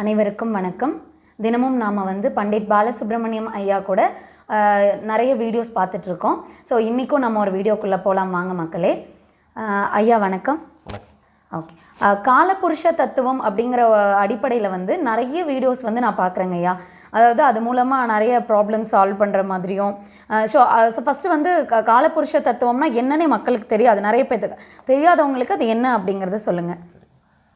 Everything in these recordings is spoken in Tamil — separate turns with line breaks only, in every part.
அனைவருக்கும் வணக்கம். தினமும் நாம் வந்து பண்டிட் பாலசுப்ரமணியம் ஐயா கூட நிறைய வீடியோஸ் பார்த்துட்ருக்கோம். ஸோ இன்றைக்கும் நம்ம ஒரு வீடியோக்குள்ளே போகலாம் வாங்க மக்களே. ஐயா வணக்கம். ஓகே. காலபுருஷ தத்துவம் அப்படிங்கிற அடிப்படையில் வந்து நிறைய வீடியோஸ் வந்து நான் பார்க்குறேங்க ஐயா. அதாவது அது மூலமாக நிறைய ப்ராப்ளம் சால்வ் பண்ணுற மாதிரியும் ஸோ ஸோ ஃபஸ்ட்டு வந்து காலபுருஷ தத்துவம்னா என்னன்னே மக்களுக்கு தெரியாது. நிறைய பேத்துக்கு தெரியாதவங்களுக்கு அது என்ன அப்படிங்கிறத சொல்லுங்கள்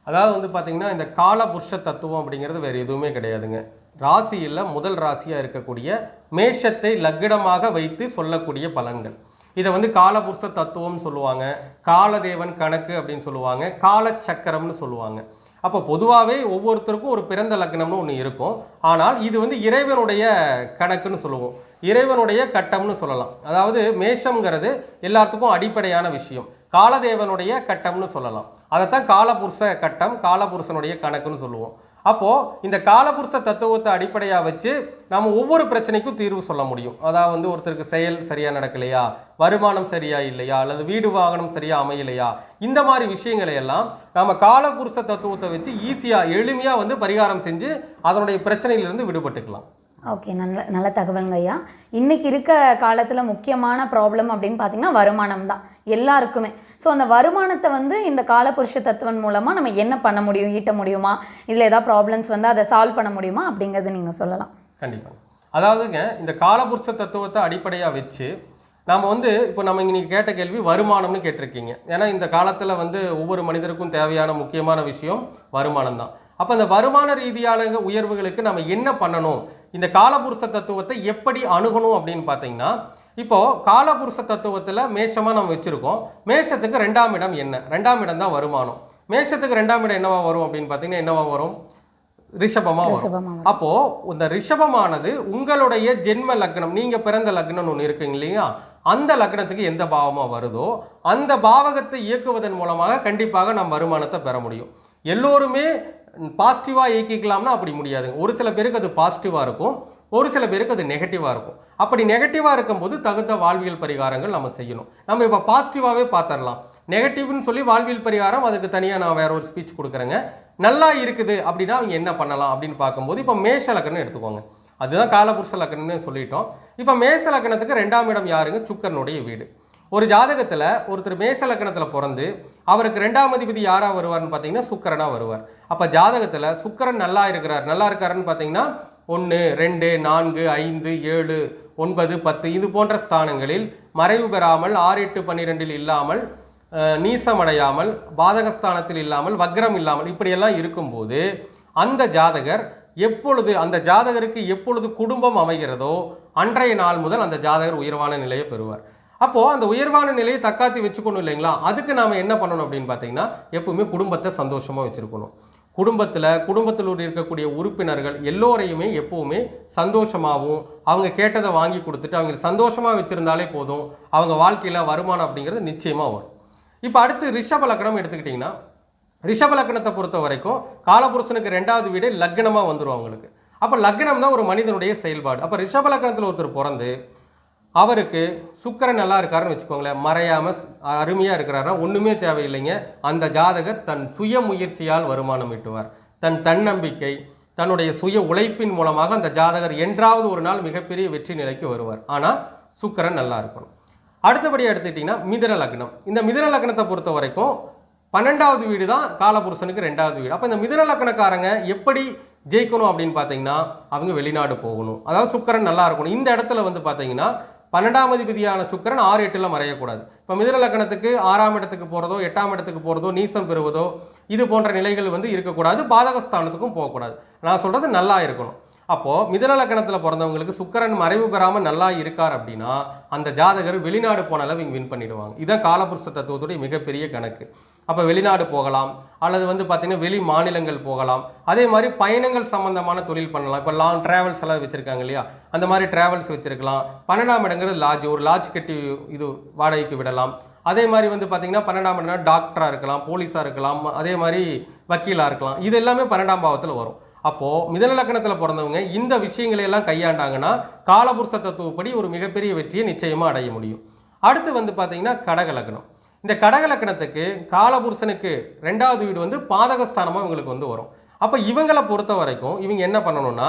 அதாவது வந்து பார்த்திங்கன்னா இந்த காலபுருஷ தத்துவம் அப்படிங்கிறது வேறு எதுவுமே கிடையாதுங்க. ராசியில் முதல் ராசியாக இருக்கக்கூடிய மேஷத்தை லக்கிடமாக வைத்து சொல்லக்கூடிய பலன்கள். இதை வந்து காலபுருஷ தத்துவம்னு சொல்லுவாங்க காலதேவன் கணக்கு அப்படின்னு சொல்லுவாங்க காலச்சக்கரம்னு சொல்லுவாங்க. அப்போ பொதுவாகவே ஒவ்வொருத்தருக்கும் ஒரு பிறந்த லக்னம்னு ஒன்று இருக்கும். ஆனால் இது வந்து இறைவனுடைய கணக்குன்னு சொல்லுவோம். இறைவனுடைய கட்டம்னு சொல்லலாம். அதாவது மேஷம்ங்கிறது எல்லாத்துக்கும் அடிப்படையான விஷயம். காலதேவனுடைய கட்டம்னு சொல்லலாம். அதைத்தான் காலபுருஷ கட்டம் காலபுருஷனுடைய கணக்குன்னு சொல்லுவோம். அப்போது இந்த காலபுருஷ தத்துவத்தை அடிப்படையாக வச்சு நம்ம ஒவ்வொரு பிரச்சனைக்கும் தீர்வு சொல்ல முடியும். அதாவது வந்து ஒருத்தருக்கு செயல் சரியாக நடக்கலையா வருமானம் சரியா இல்லையா அல்லது வீடு வாகனம் சரியாக அமையலையா இந்த மாதிரி விஷயங்களை எல்லாம் நம்ம காலபுருஷ தத்துவத்தை வச்சு ஈஸியாக எளிமையாக வந்து பரிகாரம் செஞ்சு அதனுடைய பிரச்சனையிலிருந்து விடுபட்டுக்கலாம்.
ஓகே நல்ல நல்ல தகவலுங்க ஐயா. இன்றைக்கி இருக்க காலத்தில் முக்கியமான ப்ராப்ளம் அப்படின்னு பார்த்தீங்கன்னா வருமானம் தான் எல்லாருக்குமே. ஸோ அந்த வருமானத்தை வந்து இந்த காலபுருஷ தத்துவன் மூலமாக நம்ம என்ன பண்ண முடியும் ஈட்ட முடியுமா இதில் ஏதாவது ப்ராப்ளம்ஸ் வந்து அதை சால்வ் பண்ண முடியுமா அப்படிங்கிறது நீங்கள் சொல்லலாம்.
கண்டிப்பாக அதாவதுங்க இந்த காலபுருஷ தத்துவத்தை அடிப்படையாக வச்சு நாம் வந்து இப்போ நம்ம இன்றைக்கி கேட்ட கேள்வி வருமானம்னு கேட்டிருக்கீங்க. ஏன்னா இந்த காலத்தில் வந்து ஒவ்வொரு மனிதருக்கும் தேவையான முக்கியமான விஷயம் வருமானம் தான். அப்போ இந்த வருமான ரீதியான உயர்வுகளுக்கு நம்ம என்ன பண்ணணும்? இந்த காலபுருஷ தத்துவத்தை எப்படி அணுகணும் அப்படின்னு பார்த்தீங்கன்னா இப்போ காலபுருஷ தத்துவத்தில் மேஷமாக நம்ம வச்சுருக்கோம். மேஷத்துக்கு ரெண்டாம் இடம் என்ன? ரெண்டாம் இடம் தான் வருமானம். மேஷத்துக்கு ரெண்டாம் இடம் என்னவா வரும் அப்படின்னு பார்த்தீங்கன்னா என்னவா வரும்? ரிஷபமாக வரும்.
ரிஷபமாக
அப்போ இந்த ரிஷபமானது உங்களுடைய ஜென்ம லக்னம் நீங்க பிறந்த லக்னம் ஒன்று இருக்குங்க இல்லையா? அந்த லக்னத்துக்கு எந்த பாவமா வருதோ அந்த பாவகத்தை இயக்குவதன் மூலமாக கண்டிப்பாக நாம் வருமானத்தை பெற முடியும். எல்லோருமே பாசிட்டிவாக இயக்கிக்கலாம்னா அப்படி முடியாதுங்க. ஒரு சில பேருக்கு அது பாசிட்டிவாக இருக்கும். ஒரு சில பேருக்கு அது நெகட்டிவாக இருக்கும். அப்படி நெகட்டிவாக இருக்கும்போது தகுந்த வாழ்வியல் பரிகாரங்கள் நம்ம செய்யணும். நம்ம இப்போ பாசிட்டிவாகவே பார்த்துடலாம் நெகட்டிவ்னு சொல்லி வாழ்வியல் பரிகாரம் அதுக்கு தனியாக நான் வேற ஒரு ஸ்பீச் கொடுக்குறேங்க. நல்லா இருக்குது அப்படின்னா அவங்க என்ன பண்ணலாம் அப்படின்னு பார்க்கும்போது இப்போ மேஷ லக்கணம் எடுத்துக்கோங்க. அதுதான் காலபுருஷ லக்கணம்னு சொல்லிட்டோம். இப்போ மேஷ லக்கணத்துக்கு ரெண்டாம் இடம் யாருங்க? சுக்கரனுடைய வீடு. ஒரு ஜாதகத்தில் ஒருத்தர் மேஷ லக்கணத்தில் பிறந்து அவருக்கு ரெண்டாம் அதிபதி யாராக வருவார்னு பார்த்தீங்கன்னா சுக்கரனாக வருவார். அப்போ ஜாதகத்தில் சுக்கரன் நல்லா இருக்கிறார். நல்லா இருக்காருன்னு பார்த்தீங்கன்னா ஒன்று ரெண்டு நான்கு ஐந்து ஏழு ஒன்பது பத்து இது போன்ற ஸ்தானங்களில் மறைவு பெறாமல் ஆறு எட்டு பன்னிரெண்டில் இல்லாமல் நீசமடையாமல் பாதகஸ்தானத்தில் இல்லாமல் வக்ரம் இல்லாமல் இப்படியெல்லாம் இருக்கும்போது அந்த ஜாதகர் எப்பொழுது அந்த ஜாதகருக்கு எப்பொழுது குடும்பம் அமைகிறதோ அன்றைய நாள் முதல் அந்த ஜாதகர் உயர்வான நிலையை பெறுவார். அப்போது அந்த உயர்வான நிலையை தக்காத்தி வச்சுக்கணும் இல்லைங்களா? அதுக்கு நாம் என்ன பண்ணணும் அப்படின்னு பார்த்தீங்கன்னா எப்பவுமே குடும்பத்தை சந்தோஷமாக வச்சுருக்கணும். குடும்பத்தில் குடும்பத்தில் இருக்கக்கூடிய உறுப்பினர்கள் எல்லோரையுமே எப்போவுமே சந்தோஷமாகவும் அவங்க கேட்டதை வாங்கி கொடுத்துட்டு அவங்க சந்தோஷமாக வச்சுருந்தாலே போதும் அவங்க வாழ்க்கையில வருமானம் அப்படிங்கிறது நிச்சயமாக வரும். இப்போ அடுத்து ரிஷப லக்னம் எடுத்துக்கிட்டிங்கன்னா ரிஷப லக்னத்தை பொறுத்த வரைக்கும் காலபுருஷனுக்கு ரெண்டாவது வீடு லக்னமாக வந்துடும் அவங்களுக்கு. அப்போ லக்னம் தான் ஒரு மனிதனுடைய செயல்பாடு. அப்போ ரிஷப லக்னத்தில் ஒருத்தர் பிறந்து அவருக்கு சுக்கரன் நல்லா இருக்காருன்னு வச்சுக்கோங்களேன். மறையாமல் அருமையாக இருக்கிறாருன்னா ஒன்றுமே தேவையில்லைங்க. அந்த ஜாதகர் தன் சுய முயற்சியால் வருமானம் ஈட்டுவார். தன் தன்னம்பிக்கை தன்னுடைய சுய உழைப்பின் மூலமாக அந்த ஜாதகர் என்றாவது ஒரு நாள் மிகப்பெரிய வெற்றி நிலைக்கு வருவார். ஆனால் சுக்கரன் நல்லா இருக்கணும். அடுத்தபடியாக எடுத்துக்கிட்டிங்கன்னா மிதன லக்னம். இந்த மிதன லக்னத்தை பொறுத்த வரைக்கும் பன்னெண்டாவது வீடு தான் காலபுருஷனுக்கு ரெண்டாவது வீடு. அப்போ இந்த மிதன லக்னக்காரங்க எப்படி ஜெயிக்கணும் அப்படின்னு பார்த்தீங்கன்னா அவங்க வெளிநாடு போகணும். அதாவது சுக்கரன் நல்லா இருக்கணும். இந்த இடத்துல வந்து பார்த்தீங்கன்னா பன்னெண்டாம் அதிபதியான சுக்கரன் ஆறு எட்டில் மறையக்கூடாது. இப்போ மிதுன லக்கணத்துக்கு ஆறாம் இடத்துக்கு போகிறதோ எட்டாம் இடத்துக்கு போகிறதோ நீசம் பெறுவதோ இது போன்ற நிலைகள் வந்து இருக்கக்கூடாது. பாதகஸ்தானத்துக்கும் போகக்கூடாது. நான் சொல்கிறது நல்லா இருக்கணும். அப்போது மிதனலக்கணத்தில் பிறந்தவங்களுக்கு சுக்கரன் மறைவு பெறாமல் நல்லா இருக்கார் அப்படின்னா அந்த ஜாதகர் வெளிநாடு போன அளவு இங்கே வின் பண்ணிடுவாங்க. இதுதான் காலபுருஷ தத்துவத்துடைய மிகப்பெரிய கணக்கு. அப்போ வெளிநாடு போகலாம் அல்லது வந்து பார்த்திங்கன்னா வெளி மாநிலங்கள் போகலாம். அதே மாதிரி பயணங்கள் சம்பந்தமான தொழில் பண்ணலாம். இப்போ லாங் டிராவல்ஸ் எல்லாம் வச்சுருக்காங்க இல்லையா? அந்த மாதிரி டிராவல்ஸ் வச்சுருக்கலாம். பன்னெண்டாம் இடங்கிறது லாட்ஜ் ஒரு லாட்ஜ் கட்டி இது வாடகைக்கு விடலாம். அதே மாதிரி வந்து பார்த்தீங்கன்னா பன்னெண்டாம் இடம்னா டாக்டராக இருக்கலாம் போலீஸாக இருக்கலாம் அதே மாதிரி வக்கீலாக இருக்கலாம். இது எல்லாமே பன்னெண்டாம் பாவத்தில் வரும். அப்போது மிதனலக்கணத்தில் பிறந்தவங்க இந்த விஷயங்களை எல்லாம் கையாண்டாங்கன்னா காலபுருஷ தத்துவப்படி ஒரு மிகப்பெரிய வெற்றியை நிச்சயமாக அடைய முடியும். அடுத்து வந்து பார்த்தீங்கன்னா கடகலக்கணம் இந்த கடகலக்கணத்துக்கு காலபுருஷனுக்கு ரெண்டாவது வீடு வந்து பாதகஸ்தானமாக இவங்களுக்கு வந்து வரும். அப்போ இவங்களை பொறுத்த வரைக்கும் இவங்க என்ன பண்ணணும்னா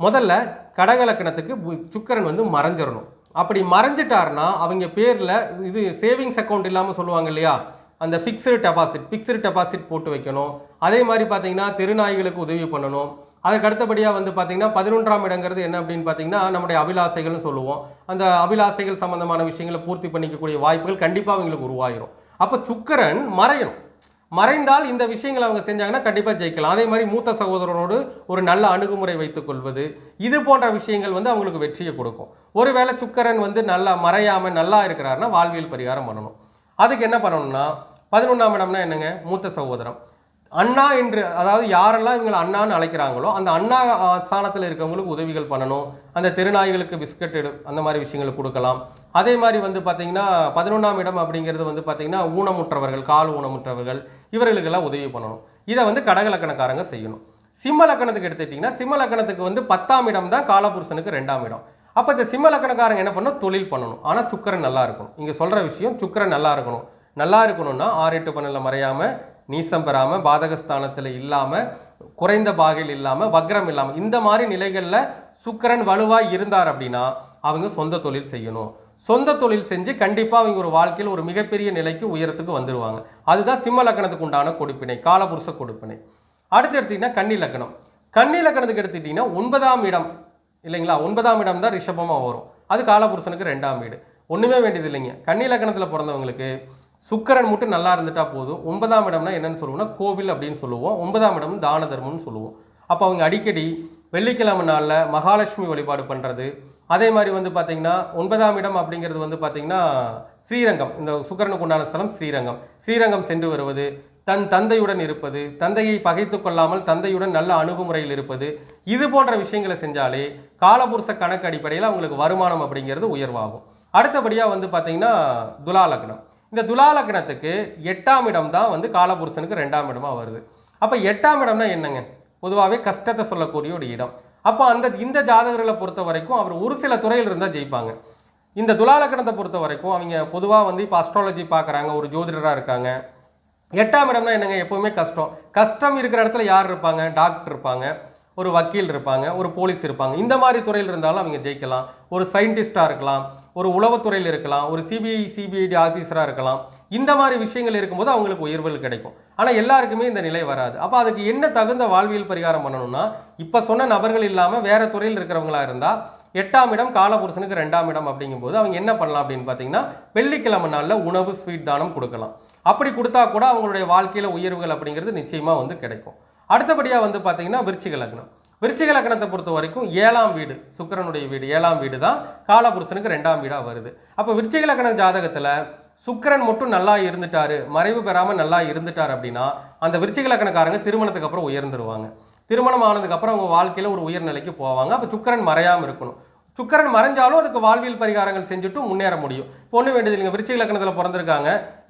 முதல்ல கடகலக்கணத்துக்கு சுக்கரன் பு- வந்து மறைஞ்சிடணும் அப்படி மறைஞ்சிட்டாருன்னா அவங்க பேரில் இது சேவிங்ஸ் அக்கௌண்ட் இல்லாமல் சொல்லுவாங்க இல்லையா? அந்த ஃபிக்ஸ்டு டெபாசிட் ஃபிக்ஸ்டு டெபாசிட் போட்டு வைக்கணும். அதே மாதிரி பார்த்தீங்கன்னா திருநாய்களுக்கு உதவி பண்ணணும். அதற்கு அடுத்தபடியாக வந்து பார்த்தீங்கன்னா பதினொன்றாம் இடங்கிறது என்ன அப்படின்னு பார்த்தீங்கன்னா நம்முடைய அபிலாசைகள்னு சொல்லுவோம். அந்த அபிலாசைகள் சம்பந்தமான விஷயங்களை பூர்த்தி பண்ணிக்கக்கூடிய வாய்ப்புகள் கண்டிப்பாக அவங்களுக்கு உருவாகிடும் அப்போ சுக்கரன் மறையணும். மறைந்தால் இந்த விஷயங்களை அவங்க செஞ்சாங்கன்னா கண்டிப்பாக ஜெயிக்கலாம். அதே மாதிரி மூத்த சகோதரனோடு ஒரு நல்ல அணுகுமுறை வைத்துக் கொள்வது இது போன்ற விஷயங்கள் வந்து அவங்களுக்கு வெற்றியை கொடுக்கும். ஒருவேளை சுக்கரன் வந்து நல்லா மறையாமல் நல்லா இருக்கிறாருன்னா வாழ்வியல் பரிகாரம் பண்ணணும். அதுக்கு என்ன பண்ணணும்னா பதினொன்றாம் இடம்னா என்னங்க? மூத்த சகோதரம். அண்ணா என்று அதாவது யாரெல்லாம் இவங்களை அண்ணான்னு அழைக்கிறாங்களோ அந்த அண்ணா ஸ்தானத்தில் இருக்கவங்களுக்கு உதவிகள் பண்ணணும். அந்த தெருநாய்களுக்கு பிஸ்கட் எடு அந்த மாதிரி விஷயங்களை கொடுக்கலாம். அதே மாதிரி வந்து பார்த்தீங்கன்னா பதினொன்றாம் இடம் அப்படிங்கிறது வந்து பார்த்தீங்கன்னா ஊனமுற்றவர்கள் கால் ஊனமுற்றவர்கள் இவர்களுக்கெல்லாம் உதவி பண்ணணும். இதை வந்து கடகலக்கணக்காரங்க செய்யணும். சிம்ம லக்கணத்துக்கு எடுத்துக்கிட்டிங்கன்னா சிம்ம லக்கணத்துக்கு வந்து பத்தாம் இடம் தான் காலபுருஷனுக்கு ரெண்டாம் இடம். அப்போ இந்த சிம்ம லக்கணக்காரங்க என்ன பண்ணணும்? தொழில் பண்ணணும். ஆனால் சுக்கரன் நல்லா இருக்கணும். இங்கே சொல்கிற விஷயம் சுக்கரன் நல்லா இருக்கணும். நல்லா இருக்கணும்னா ஆறு எட்டு பன்னெண்டில் மறையாமல் நீசம் பெறாமல் பாதகஸ்தானத்தில் இல்லாமல் குறைந்த பாகையில் இல்லாமல் வக்ரம் இல்லாமல் இந்த மாதிரி நிலைகளில் சுக்கிரன் வலுவாக இருந்தார் அப்படின்னா அவங்க சொந்த தொழில் செய்யணும். சொந்த தொழில் செஞ்சு கண்டிப்பாக அவங்க ஒரு வாழ்க்கையில் ஒரு மிகப்பெரிய நிலைக்கு உயரத்துக்கு வந்துடுவாங்க அதுதான் சிம்ம லக்கணத்துக்கு உண்டான கொடுப்பினை காலபுருஷ கொடுப்பினை. அடுத்து எடுத்தீங்கன்னா கன்னி லக்கணம். கன்னி லக்கணத்துக்கு எடுத்துக்கிட்டிங்கன்னா ஒன்பதாம் இடம் இல்லைங்களா? ஒன்பதாம் இடம் தான் ரிஷபமாக வரும். அது காலபுருஷனுக்கு ரெண்டாம் வீடு. ஒன்றுமே வேண்டியது இல்லைங்க கன்னி லக்கணத்தில் பிறந்தவங்களுக்கு சுக்கரன் மட்டும் நல்லா இருந்துட்டா போதும். ஒன்பதாம் இடம்னா என்னன்னு சொல்லுவோம்னா கோவில் அப்படின்னு சொல்லுவோம். ஒன்பதாம் இடம் தான தர்மம்னு சொல்லுவோம். அப்போ அவங்க அடிக்கடி வெள்ளிக்கிழமை நாளில் மகாலட்சுமி வழிபாடு பண்ணுறது அதே மாதிரி வந்து பார்த்திங்கன்னா ஒன்பதாம் இடம் அப்படிங்கிறது வந்து பார்த்திங்கன்னா ஸ்ரீரங்கம். இந்த சுக்கரனுக்கு உண்டான ஸ்தலம் ஸ்ரீரங்கம். ஸ்ரீரங்கம் சென்று வருவது தன் தந்தையுடன் இருப்பது தந்தையை பகைத்து கொள்ளாமல் தந்தையுடன் நல்ல அணுகுமுறையில் இருப்பது இது போன்ற விஷயங்களை செஞ்சாலே காலபுருஷ கணக்கு அடிப்படையில் அவங்களுக்கு வருமானம் அப்படிங்கிறது உயர்வாகும். அடுத்தபடியாக வந்து பார்த்திங்கன்னா துலா லக்னம். இந்த துலா லக்னத்துக்கு எட்டாம் இடம் தான் வந்து காலபுருஷனுக்கு ரெண்டாம் இடமாக வருது. அப்போ எட்டாம் இடம்னா என்னங்க? பொதுவாகவே கஷ்டத்தை சொல்லக்கூடிய ஒரு இடம். அப்போ அந்த இந்த ஜாதகர்களை பொறுத்த வரைக்கும் அவர் ஒரு சில துறையில் இருந்தால் ஜெயிப்பாங்க. இந்த துலாலக்கணத்தை பொறுத்த வரைக்கும் அவங்க பொதுவாக வந்து இப்போ அஸ்ட்ராலஜி பார்க்குறாங்க ஒரு ஜோதிடராக இருக்காங்க. எட்டாம் இடம்னா என்னங்க? எப்போவுமே கஷ்டம். கஷ்டம் இருக்கிற இடத்துல யார் இருப்பாங்க? டாக்டர் இருப்பாங்க ஒரு வக்கீல் இருப்பாங்க ஒரு போலீஸ் இருப்பாங்க. இந்த மாதிரி துறையில் இருந்தாலும் அவங்க ஜெயிக்கலாம். ஒரு சயின்டிஸ்டாக இருக்கலாம். ஒரு உளவுத்துறையில் இருக்கலாம் ஒரு சிபிஐ சிபிஐடி ஆஃபீஸராக இருக்கலாம். இந்த மாதிரி விஷயங்கள் இருக்கும்போது அவங்களுக்கு உயர்வுகள் கிடைக்கும். ஆனால் எல்லாருக்குமே இந்த நிலை வராது. அப்போ அதுக்கு என்ன தகுந்த வாழ்வியல் பரிகாரம் பண்ணணும்னா இப்போ சொன்ன நபர்கள் இல்லாமல் வேறு துறையில் இருக்கிறவங்களா இருந்தால் எட்டாம் இடம் காலபுருஷனுக்கு ரெண்டாம் இடம் அப்படிங்கும்போது அவங்க என்ன பண்ணலாம் அப்படின்னு பார்த்தீங்கன்னா வெள்ளிக்கிழமை நாளில் உணவு ஸ்வீட் தானம் கொடுக்கலாம். அப்படி கொடுத்தா கூட அவங்களுடைய வாழ்க்கையில் உயர்வுகள் அப்படிங்கிறது நிச்சயமாக வந்து கிடைக்கும். அடுத்தபடியாக வந்து பார்த்தீங்கன்னா விருச்சிக லக்னம். விருச்சிக லக்னத்தை பொறுத்த வரைக்கும் ஏழாம் வீடு சுக்கிரனுடைய வீடு ஏழாம் வீடு தான் காலபுருஷனுக்கு ரெண்டாம் வீடாக வருது. அப்போ விருச்சிக லக்ன ஜாதகத்தில் சுக்கிரன் மட்டும் நல்லா இருந்துட்டாரு மறைவு பெறாமல் நல்லா இருந்துட்டார் அப்படின்னா அந்த விருச்சிக லக்னக்காரங்க திருமணத்துக்கு அப்புறம் உயர்ந்துருவாங்க. திருமணம் ஆனதுக்கப்புறம் அவங்க வாழ்க்கையில் ஒரு உயர்நிலைக்கு போவாங்க. அப்போ சுக்கிரன் மறையாமல் இருக்கணும். சுக்கரன் மறைஞ்சாலும் அதுக்கு வாழ்வியல் பரிகாரங்கள் செஞ்சுட்டு முன்னேற முடியும். பொண்ணு வேண்டியது இல்லைங்க விருச்சிக லக்னத்தில் பிறந்திருக்காங்க.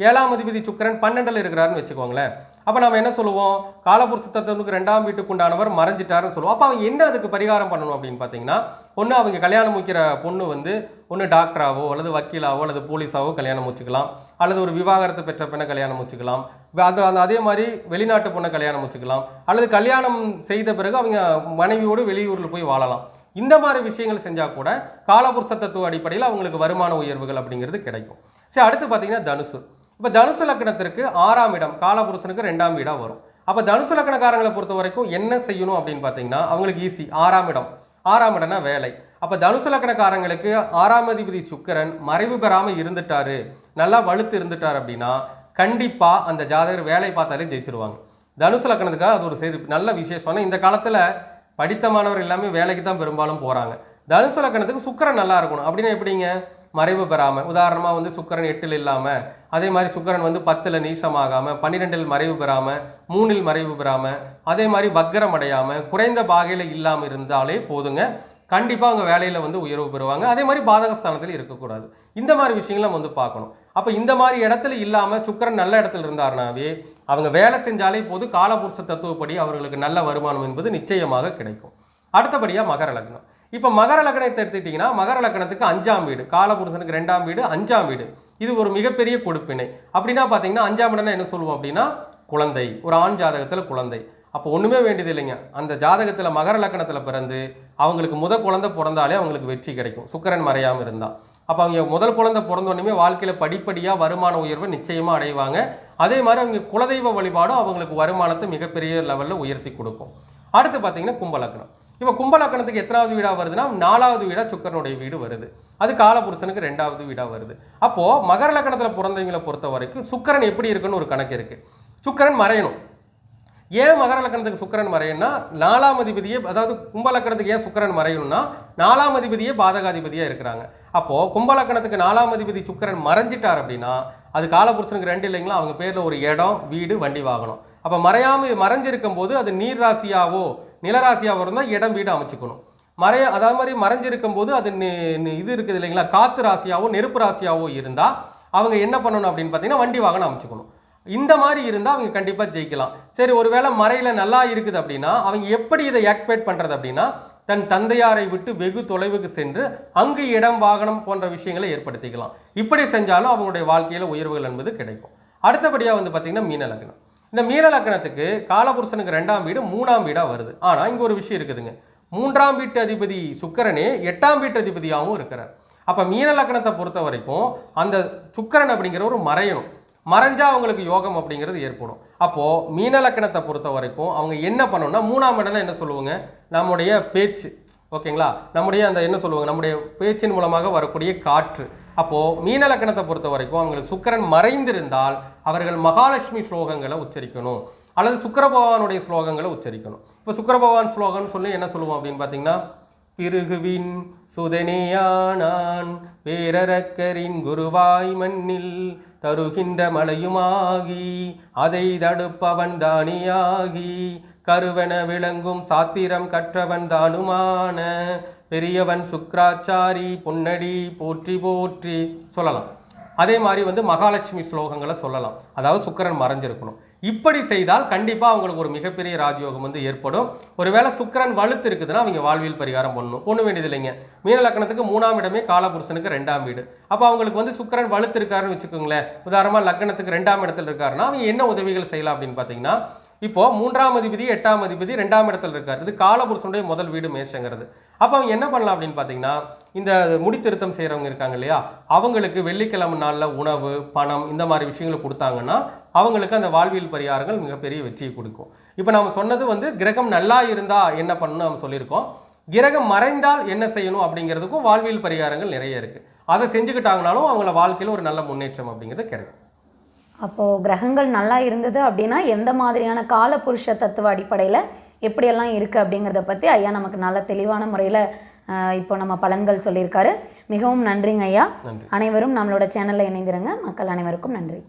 ஏழாம் அதிபதி சுக்கிரன் பன்னெண்டில் இருக்கிறாருன்னு வச்சுக்கோங்களேன். அப்போ நம்ம என்ன சொல்லுவோம்? காலபுருஷ தத்துவனுக்கு ரெண்டாம் வீட்டுக்கு உண்டானவர் மறைஞ்சிட்டாருன்னு சொல்லுவோம். அப்போ அவங்க என்ன அதுக்கு பரிகாரம் பண்ணணும் அப்படின்னு பார்த்தீங்கன்னா ஒன்று அவங்க கல்யாணம் வைக்கிற பொண்ணு வந்து ஒன்று டாக்டராவோ அல்லது வக்கீலாவோ அல்லது போலீஸாவோ கல்யாணம் வச்சுக்கலாம் அல்லது ஒரு விவாகரத்து பெற்ற பெண்ணை கல்யாணம் வச்சுக்கலாம் அந்த அந்த அதே மாதிரி வெளிநாட்டு பொண்ணை கல்யாணம் வச்சுக்கலாம் அல்லது கல்யாணம் செய்த பிறகு அவங்க மனைவியோடு வெளியூரில் போய் வாழலாம். இந்த மாதிரி விஷயங்கள் செஞ்சால் கூட காலபுருஷ தத்துவ அடிப்படையில் அவங்களுக்கு வருமான உயர்வுகள் அப்படிங்கிறது கிடைக்கும். சரி அடுத்து பார்த்தீங்கன்னா தனுசு. இப்போ தனுசு லக்னத்திற்கு ஆறாம் இடம் காலபுருஷனுக்கு ரெண்டாம் வீடாக வரும். அப்போ தனுசு லக்னக்காரங்களை பொறுத்த வரைக்கும் என்ன செய்யணும் அப்படின்னு பார்த்தீங்கன்னா அவங்களுக்கு ஈஸி ஆறாம் இடம். ஆறாம் இடம்னா வேலை. அப்போ தனுசு லக்னக்காரங்களுக்கு ஆறாம் அதிபதி சுக்கிரன் மறைவு பெறாமல் இருந்துட்டாரு நல்லா வலுத்து இருந்துட்டார் அப்படின்னா கண்டிப்பாக அந்த ஜாதகர் வேலை பார்த்தாலே ஜெயிச்சிருவாங்க. தனுசு லக்னத்துக்காக அது ஒரு சரி நல்ல விசேஷம் இந்த காலத்தில் படித்த மாணவர் எல்லாமே வேலைக்கு தான் பெரும்பாலும் போகிறாங்க தனுசு லக்கணத்துக்கு சுக்கரன் நல்லா இருக்கணும். அப்படின்னு எப்படிங்க? மறைவு பெறாமல் உதாரணமாக வந்து சுக்கரன் எட்டில் இல்லாமல் அதே மாதிரி சுக்கரன் வந்து பத்தில் நீசமாகாமல் பன்னிரெண்டில் மறைவு பெறாமல் மூணில் மறைவு பெறாமல் அதே மாதிரி பக்கரம் அடையாமல் குறைந்த பாகையில் இல்லாமல் இருந்தாலே போதுங்க. கண்டிப்பாக அவங்க வேலையில் வந்து உயர்வு பெறுவாங்க. அதே மாதிரி பாதகஸ்தானத்தில் இருக்கக்கூடாது. இந்த மாதிரி விஷயங்களை நம்ம வந்து பார்க்கணும். அப்போ இந்த மாதிரி இடத்துல இல்லாமல் சுக்கரன் நல்ல இடத்துல இருந்தாருனாவே அவங்க வேலை செஞ்சாலே போது காலபுருஷ தத்துவப்படி அவர்களுக்கு நல்ல வருமானம் என்பது நிச்சயமாக கிடைக்கும். அடுத்தபடியாக மகர லக்னம். இப்போ மகர லக்னத்தை எடுத்துக்கிட்டிங்கன்னா மகர லக்னத்துக்கு அஞ்சாம் வீடு காலபுருஷனுக்கு ரெண்டாம் வீடு அஞ்சாம் வீடு. இது ஒரு மிகப்பெரிய கொடுப்பினை. அப்படின்னா பார்த்தீங்கன்னா அஞ்சாம் வீடுன்னா என்ன சொல்லுவோம் அப்படின்னா குழந்தை. ஒரு ஆண் ஜாதகத்தில் குழந்தை. அப்போ ஒன்றுமே வேண்டியது இல்லைங்க. அந்த ஜாதகத்தில் மகர லக்கணத்தில் பிறந்து அவங்களுக்கு முத குழந்தை பிறந்தாலே அவங்களுக்கு வெற்றி கிடைக்கும். சுக்கரன் மறையாமல் இருந்தால் அப்போ அவங்க முதல் குழந்தை பிறந்தோடனே வாழ்க்கையில் படிப்படியாக வருமான உயர்வை நிச்சயமாக அடைவாங்க. அதே மாதிரி அவங்க குலதெய்வ வழிபாடும் அவங்களுக்கு வருமானத்தை மிகப்பெரிய லெவலில் உயர்த்தி கொடுக்கும். அடுத்து பார்த்தீங்கன்னா கும்பலக்கணம் இப்போ கும்பலக்கணத்துக்கு எத்தனாவது வீடாக வருதுன்னா நாலாவது வீடாக சுக்கரனுடைய வீடு வருது. அது காலபுருஷனுக்கு ரெண்டாவது வீடாக வருது. அப்போது மகர லக்கணத்தில் பிறந்தவங்களை பொறுத்த வரைக்கும் சுக்கரன் எப்படி இருக்குன்னு ஒரு கணக்கு இருக்குது சுக்கரன் மறையணும். ஏன் மகர லக்கணத்துக்கு சுக்கிரன் மறையும்னா நாலாம் அதிபதியே அதாவது கும்ப லக்கணத்துக்கு ஏன் சுக்கிரன் மறையணும்னா நாலாம் அதிபதியே பாதகாதிபதியாக இருக்கிறாங்க. அப்போது கும்ப லக்கணத்துக்கு நாலாம் அதிபதி சுக்கிரன் மறைஞ்சிட்டார் அப்படின்னா அது காலபுருஷனுக்கு ரெண்டு இல்லைங்களா? அவங்க பேரில் ஒரு இடம் வீடு வண்டி வாகனம். அப்போ மறையாமல் மறைஞ்சிருக்கும் போது அது நீர் ராசியாவோ நிலராசியாவோ இருந்தால் இடம் வீடு அமைச்சுக்கணும். மறைய அதே மாதிரி மறைஞ்சிருக்கும் போது அது இது இருக்குது இல்லைங்களா? காத்து ராசியாவோ நெருப்பு ராசியாவோ இருந்தால் அவங்க என்ன பண்ணணும் அப்படின்னு பார்த்தீங்கன்னா வண்டி வாகனம் அமைச்சுக்கணும். இந்த மாதிரி இருந்தால் அவங்க கண்டிப்பாக ஜெயிக்கலாம். சரி ஒருவேளை மறையில் நல்லா இருக்குது அப்படின்னா அவங்க எப்படி இதை ஆக்டிவேட் பண்ணுறது அப்படின்னா தன் தந்தையாரை விட்டு வெகு தொலைவுக்கு சென்று அங்கு இடம் வாகனம் போன்ற விஷயங்களை ஏற்படுத்திக்கலாம். இப்படி செஞ்சாலும் அவங்களுடைய வாழ்க்கையில் உயர்வுகள் என்பது கிடைக்கும். அடுத்தபடியாக வந்து பார்த்தீங்கன்னா மீன லக்னம். இந்த மீன லக்னத்துக்கு காலபுருஷனுக்கு ரெண்டாம் வீடு மூணாம் வீடாக வருது. ஆனால் இங்கே ஒரு விஷயம் இருக்குதுங்க. மூன்றாம் வீட்டு அதிபதி சுக்கரனே எட்டாம் வீட்டு அதிபதியாகவும் இருக்கிறார். அப்போ மீன லக்னத்தை பொறுத்த வரைக்கும் அந்த சுக்கரன் அப்படிங்கிறவர் மறையணும். மறைஞ்சா அவங்களுக்கு யோகம் அப்படிங்கிறது ஏற்படும். அப்போது மீன லக்கணத்தை பொறுத்த வரைக்கும் அவங்க என்ன பண்ணணும்னா மூணாம் இடம்னா என்ன சொல்லுவாங்க? நம்முடைய பேச்சு. ஓகேங்களா? நம்முடைய அந்த என்ன சொல்லுவாங்க? நம்முடைய பேச்சின் மூலமாக வரக்கூடிய காற்று. அப்போது மீன லக்கணத்தை பொறுத்த வரைக்கும் அவங்களுக்கு சுக்கரன் மறைந்திருந்தால் அவர்கள் மகாலட்சுமி ஸ்லோகங்களை உச்சரிக்கணும். அல்லது சுக்கிர பகவானுடைய ஸ்லோகங்களை உச்சரிக்கணும். இப்போ சுக்கிர பகவான் ஸ்லோகம்னு சொல்லி என்ன சொல்லுவோம் அப்படின்னு பார்த்தீங்கன்னா பிருகுவின் சுதனேயானான் பேரரக்கரின் குருவாய் மண்ணில் தருகின்ற மலையுமாகி அதை தடுப்பவன் தானியாகி கருவென விளங்கும் சாத்திரம் கற்றவன் தானுமான பெரியவன் சுக்ராச்சாரி பொன்னடி போற்றி போற்றி சொல்லலாம். அதே மாதிரி வந்து மகாலட்சுமி ஸ்லோகங்களை சொல்லலாம். அதாவது சுக்கிரன் மறைஞ்சிருக்கணும். இப்படி செய்தால் கண்டிப்பாக அவங்களுக்கு ஒரு மிகப்பெரிய ராஜயோகம் வந்து ஏற்படும். ஒருவேளை சுக்கிரன் வலுத்து இருக்குதுன்னா அவங்க வாழ்வியல் பரிகாரம் பண்ணணும். ஒன்றும் வேண்டியது இல்லைங்க. மீன லக்னத்துக்கு மூணாம் இடமே காலபுருஷனுக்கு ரெண்டாம் வீடு. அப்போ அவங்களுக்கு வந்து சுக்கரன் வலுத்து இருக்காருன்னு வச்சுக்கோங்களேன். உதாரணமாக லக்னத்துக்கு ரெண்டாம் இடத்துல இருக்காருன்னா அவங்க என்ன உதவிகள் செய்யலாம் அப்படின்னு பார்த்தீங்கன்னா இப்போ மூன்றாம் அதிபதி எட்டாம் அதிபதி ரெண்டாம் இடத்துல இருக்காரு. இது காலபுருஷனுடைய முதல் வீடு மேஷங்கிறது. அப்போ அவங்க என்ன பண்ணலாம் அப்படின்னு பார்த்தீங்கன்னா இந்த முடித்திருத்தம் செய்கிறவங்க இருக்காங்க இல்லையா? அவங்களுக்கு வெள்ளிக்கிழமை நாளில் உணவு பணம் இந்த மாதிரி விஷயங்களை கொடுத்தாங்கன்னா அவங்களுக்கு அந்த வாழ்வியல் பரிகாரங்கள் மிகப்பெரிய வெற்றியை கொடுக்கும். இப்போ நம்ம சொன்னது வந்து கிரகம் நல்லா இருந்தா என்ன பண்ணணும் நம்ம சொல்லியிருக்கோம். கிரகம் மறைந்தால் என்ன செய்யணும் அப்படிங்கிறதுக்கும் வாழ்வியல் பரிகாரங்கள் நிறைய இருக்கு. அதை செஞ்சுக்கிட்டாங்கனாலும் அவங்கள வாழ்க்கையில் ஒரு நல்ல முன்னேற்றம் அப்படிங்கிறது கிடைக்கும்.
அப்போது கிரகங்கள் நல்லா இருந்தது அப்படின்னா எந்த மாதிரியான கால புருஷ தத்துவ அடிப்படையில் எப்படியெல்லாம் இருக்குது அப்படிங்கிறத பற்றி ஐயா நமக்கு நல்ல தெளிவான முறையில் இப்போ நம்ம பலன்கள் சொல்லியிருக்காரு. மிகவும் நன்றிங்க ஐயா. அனைவரும் நம்மளோட சேனலில் இணைந்திருங்க. மக்கள் அனைவருக்கும் நன்றி.